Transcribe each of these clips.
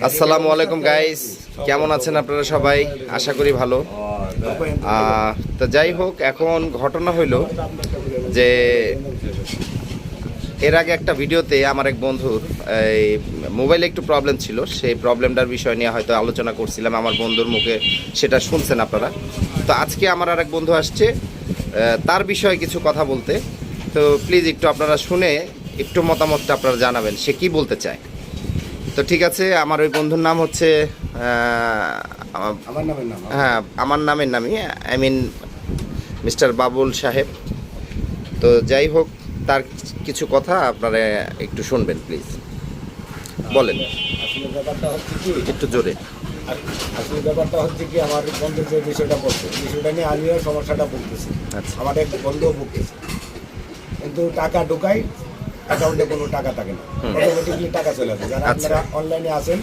আসসালামু আলাইকুম গাইস কেমন আছেন আপনারা সবাই? আশা করি ভালো। তো যাই হোক, এখন ঘটনা হইল যে এর আগে একটা ভিডিওতে আমার এক বন্ধুর এই মোবাইলে একটু প্রবলেম ছিল। সেই প্রবলেমটার বিষয় নিয়ে হয়তো আলোচনা করছিলাম। আমার বন্ধুর মুখে সেটা শুনছেন আপনারা। তো আজকে আমার আর এক বন্ধু আসছে তার বিষয়ে কিছু কথা বলতে। তো প্লিজ একটু আপনারা শুনে একটু মতামতটা আপনারা জানাবেন। সে কি বলতে চায়? তো ঠিক আছে আমার ওই বন্ধুর নাম হচ্ছে আমার- নামের নাম হ্যাঁ আমার নামের নামই আই মিন মিস্টার বাবুল সাহেব। তো যাই হোক তার কিছু কথা আপনারা একটু শুনবেন প্লিজ। বলেন। আসলে ব্যাপারটা হচ্ছে কি একটু জোরে। আসলে ব্যাপারটা হচ্ছে কি আমার বন্ধু যে বিষয়টা বলছে বিষয়টা নিয়ে আমিও সমস্যাটা ভুগতেছি। আচ্ছা। আমার এক বন্ধুও ভুগতেছে। কিন্তু টাকা ঢুকাই অ্যাকাউন্টে কোনো টাকা থাকে না। অটোমেটিকলি টাকা চলে আসে। যারা আচ্ছা। আপনারা অনলাইনে আছেন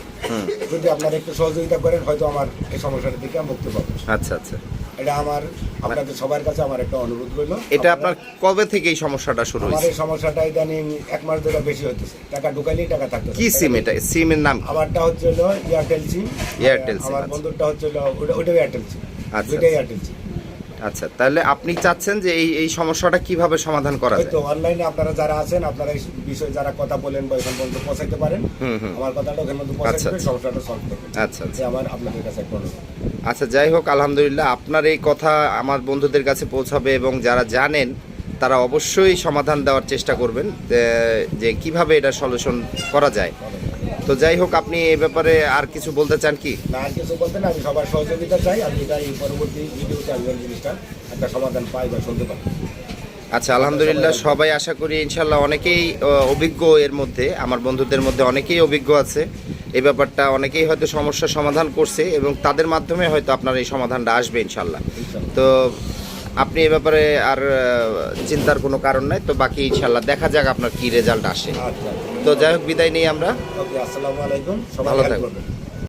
যদি আপনারা একটু সহযোগিতা করেন হয়তো আমার এই সমস্যাটা থেকে আমি মুক্তি পাবো। আচ্ছা আচ্ছা। এটা আমার আপনাদের সবার কাছে আমার একটা অনুরোধ রইল। এটা আপনার কবে থেকে এই সমস্যাটা শুরু আমার হয়েছে? এই সমস্যাটা ইদানিং এক মাস ধরে বেশি হইতেছে। টাকা ঢুকাইলেই টাকা থাকতেছে। কি সিম এটা? সিমের নাম আমারটা হচ্ছে হলো এয়ারটেল সিম এয়ারটেল সিম, আমার আচ্ছা। বন্ধুরটা হচ্ছে হলো ওটা এয়ারটেল সিম আচ্ছা, আচ্ছা। এয়ারটেল সিম আচ্ছা তাহলে আপনি চাচ্ছেন যে এই এই সমস্যাটা কীভাবে সমাধান করা যায়? হয়তো অনলাইনে আপনারা যারা আছেন আপনারা এই বিষয়ে যারা কথা বলেন বা এখান পর্যন্ত পৌঁছাইতে পারেন আমার কথাটা ওখানে আচ্ছা, পৌঁছাইতে আচ্ছা। সমস্যাটা সলভ করবে আচ্ছা আচ্ছা। যে আমার আপনাদের কাছে একটা আচ্ছা যাই হোক আলহামদুলিল্লাহ আপনার এই কথা আমার বন্ধুদের কাছে পৌঁছাবে এবং যারা জানেন তারা অবশ্যই সমাধান দেওয়ার চেষ্টা করবেন যে কীভাবে এটা সলিউশন করা যায়। তো যাই হোক আপনি এই ব্যাপারে আর কিছু বলতে চান কি? না আর কিছু বলতে না আমি সবার সহযোগিতা চাই আমি এটা এই পরবর্তী ভিডিওতে আমি জিনিসটা একটা সমাধান পাই বা শুনতে পাই। আচ্ছা আলহামদুলিল্লাহ সবাই আশা করি ইনশাল্লাহ অনেকেই অভিজ্ঞ এর মধ্যে আমার বন্ধুদের মধ্যে অনেকেই অভিজ্ঞ আছে। এই ব্যাপারটা অনেকেই হয়তো সমস্যার সমাধান করছে এবং তাদের মাধ্যমে হয়তো আপনার এই সমাধানটা আসবে ইনশাল্লাহ। তো আপনি এ ব্যাপারে আর চিন্তার কোনো কারণ নাই তো বাকি ইনশাল্লাহ দেখা যাক আপনার কি রেজাল্ট আসে। আচ্ছা। তো যাই হোক বিদায় নিই আমরা। আসসালামু আলাইকুম। ভালো থাকবেন